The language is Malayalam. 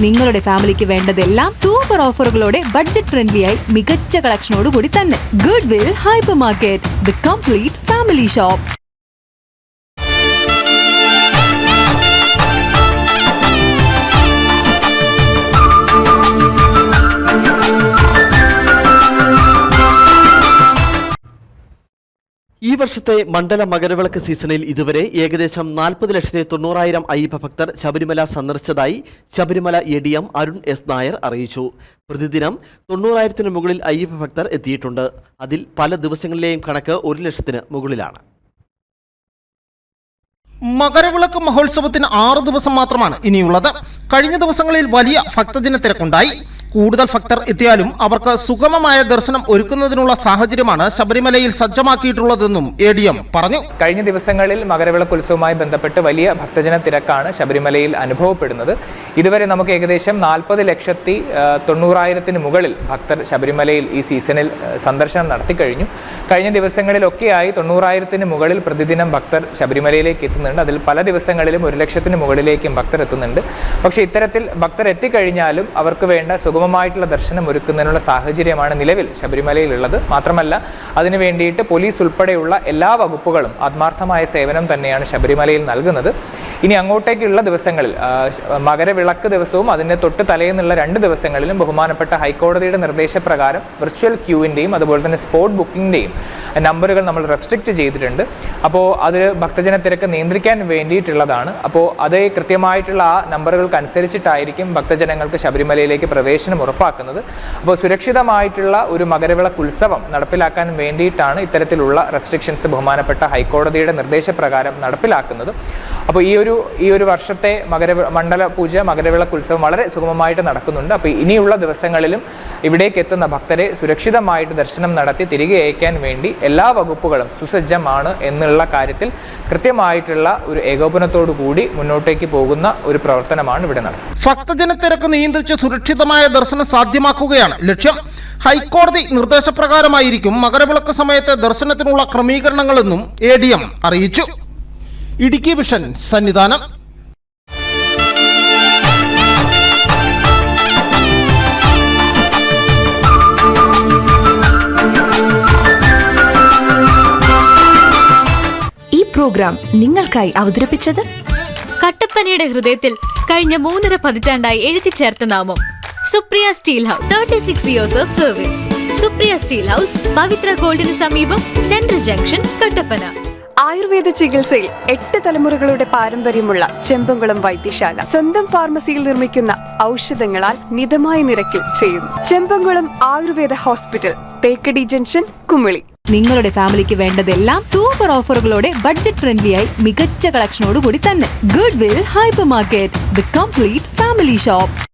നിങ്ങളുടെ ഫാമിലിക്ക് വേണ്ടതെല്ലാം സൂപ്പർ ഓഫറുകളോടെ ബഡ്ജറ്റ് ഫ്രണ്ട്ലി ആയി മികച്ച കളക്ഷനോട് കൂടി തന്നെ. Goodwill hypermarket the complete family shop ഈ വർഷത്തെ മണ്ഡല മകരവിളക്ക് സീസണിൽ ഇതുവരെ ഏകദേശം നാൽപ്പത് ലക്ഷത്തി തൊണ്ണൂറായിരം അയ്യപ്പ ഭക്തർ Sabarimala സന്ദർശിച്ചതായി Sabarimala A D M Arun S Nair അറിയിച്ചു. പ്രതിദിനം തൊണ്ണൂറായിരത്തിന് മുകളിൽ അയ്യപ്പ ഭക്തർ എത്തിയിട്ടുണ്ട്. അതിൽ പല ദിവസങ്ങളിലെയും കണക്ക് ഒരു ലക്ഷത്തിന് മുകളിലാണ്. മകരവിളക്ക് മഹോത്സവത്തിന് ആറ് ദിവസം മാത്രമാണ് ഇനിയുള്ളത്. കഴിഞ്ഞ ദിവസങ്ങളിൽ വലിയ ഭക്തജന തിരക്കുണ്ടായി കൂടുതൽ ഭക്തർ എത്തിയാലും അവർക്ക് സുഗമമായ ദർശനം ഒരുക്കുന്നതിനുള്ള സാഹചര്യമാണ് ശബരിമലയിൽ സജ്ജമാക്കിയിട്ടുള്ളതെന്നും എ ഡി എം പറഞ്ഞു. കഴിഞ്ഞ ദിവസങ്ങളിൽ മകരവിളക്ക് ഉത്സവവുമായി ബന്ധപ്പെട്ട് വലിയ ഭക്തജന തിരക്കാണ് ശബരിമലയിൽ അനുഭവപ്പെടുന്നത്. ഇതുവരെ നമുക്ക് ഏകദേശം നാൽപ്പത് ലക്ഷത്തി തൊണ്ണൂറായിരത്തിന് മുകളിൽ ഭക്തർ ശബരിമലയിൽ ഈ സീസണിൽ സന്ദർശനം നടത്തി കഴിഞ്ഞു. കഴിഞ്ഞ ദിവസങ്ങളിലൊക്കെയായി തൊണ്ണൂറായിരത്തിന് മുകളിൽ പ്രതിദിനം ഭക്തർ ശബരിമലയിലേക്ക് എത്തുന്നുണ്ട്. അതിൽ പല ദിവസങ്ങളിലും ഒരു ലക്ഷത്തിന് മുകളിലേക്കും ഭക്തർ എത്തുന്നുണ്ട്. പക്ഷേ ഇത്തരത്തിൽ ഭക്തർ എത്തിക്കഴിഞ്ഞാലും അവർക്ക് വേണ്ട സുഗമമായിട്ടുള്ള ദർശനം ഒരുക്കുന്നതിനുള്ള സാഹചര്യമാണ് നിലവിൽ ശബരിമലയിലുള്ളത്. മാത്രമല്ല അതിനു വേണ്ടിയിട്ട് പോലീസ് ഉൾപ്പെടെയുള്ള എല്ലാ വകുപ്പുകളും ആത്മാർത്ഥമായ സേവനം തന്നെയാണ് ശബരിമലയിൽ നൽകുന്നത്. ഇനി അങ്ങോട്ടേക്കുള്ള ദിവസങ്ങളിൽ മകരവിളക്ക് ദിവസവും അതിന്റെ തൊട്ട് തലേന്നുള്ള രണ്ട് ദിവസങ്ങളിലും ബഹുമാനപ്പെട്ട ഹൈക്കോടതിയുടെ നിർദ്ദേശപ്രകാരം വിർച്വൽ ക്യൂവിന്റെയും അതുപോലെ തന്നെ സ്പോട്ട് ബുക്കിംഗിന്റെയും നമ്പറുകൾ നമ്മൾ റെസ്ട്രിക്റ്റ് ചെയ്തിട്ടുണ്ട്. അപ്പോൾ അത് ഭക്തജന തിരക്ക് നിയന്ത്രിക്കാൻ വേണ്ടിയിട്ടുള്ളതാണ്. അപ്പോൾ അത് കൃത്യമായിട്ടുള്ള ആ നമ്പറുകൾക്ക് അനുസരിച്ചിട്ടായിരിക്കും ഭക്തജനങ്ങൾക്ക് ശബരിമലയിലേക്ക് പ്രവേശനം ഉറപ്പാക്കുന്നത്. അപ്പോൾ സുരക്ഷിതമായിട്ടുള്ള ഒരു മകരവിളക്ക് ഉത്സവം നടപ്പിലാക്കാൻ വേണ്ടിയിട്ടാണ് ഇത്തരത്തിലുള്ള റെസ്ട്രിക്ഷൻസ് ബഹുമാനപ്പെട്ട ഹൈക്കോടതിയുടെ നിർദ്ദേശപ്രകാരം നടപ്പിലാക്കുന്നത്. അപ്പോൾ ഈ ഒരു ഈ ഒരു വർഷത്തെ മകര മണ്ഡല പൂജ മകരവിളക്ക് ഉത്സവം വളരെ സുഗമമായിട്ട് നടക്കുന്നുണ്ട്. അപ്പോൾ ഇനിയുള്ള ദിവസങ്ങളിലും ഇവിടേക്ക് എത്തുന്ന ഭക്തരെ സുരക്ഷിതമായിട്ട് ദർശനം നടത്തി തിരികെ അയക്കാൻ വേണ്ടി എല്ലാ വകുപ്പുകളും സുസജ്ജമാണ് എന്നുള്ള കാര്യത്തിൽ കൃത്യമായിട്ടുള്ള ഒരു ഏകോപനത്തോടു കൂടി മുന്നോട്ടേക്ക് പോകുന്ന ഒരു പ്രവർത്തനമാണ് ഇവിടെ നടക്കുന്നത്. ഭക്തജനത്തിരക്ക് നിയന്ത്രിച്ച് സുരക്ഷിതമായ ദർശനം സാധ്യമാക്കുകയാണ്. ലക്ഷ്യം ഹൈക്കോടതി നിർദ്ദേശപ്രകാരമായിരിക്കും മകരവിളക്ക് സമയത്തെ ദർശനത്തിനുള്ള ക്രമീകരണങ്ങളെന്നും എ ഡി എം അറിയിച്ചു. ഇടുക്കി വിഷൻ സന്നിധാനം. ഈ പ്രോഗ്രാം നിങ്ങൾക്കായി അവതരിപ്പിച്ചത്? കട്ടപ്പനയുടെ ഹൃദയത്തിൽ കഴിഞ്ഞ മൂന്നര പതിറ്റാണ്ടായി എഴുതി ചേർത്ത നാമം. Supriya steel house. Thirty six years of service Supriya steel house Pavithra ഗോൾഡിന് സമീപം സെൻട്രൽ ജംഗ്ഷൻ കട്ടപ്പന. ആയുർവേദ ചികിത്സയിൽ എട്ട് തലമുറകളുടെ പാരമ്പര്യമുള്ള ചെമ്പംകുളം വൈദ്യശാല സ്വന്തം ഫാർമസിയിൽ നിർമ്മിക്കുന്ന ഔഷധങ്ങളാൽ മിതമായ നിരക്കിൽ ചെയ്യുന്നു. Chembamkulam Ayurveda hospital Thekkady junction Kumily. നിങ്ങളുടെ ഫാമിലിക്ക് വേണ്ടതെല്ലാം സൂപ്പർ ഓഫറുകളോടെ ബഡ്ജറ്റ് ഫ്രണ്ട്ലി ആയി മികച്ച കളക്ഷനോട് കൂടി തന്നെ. Goodwill hypermarket the complete family shop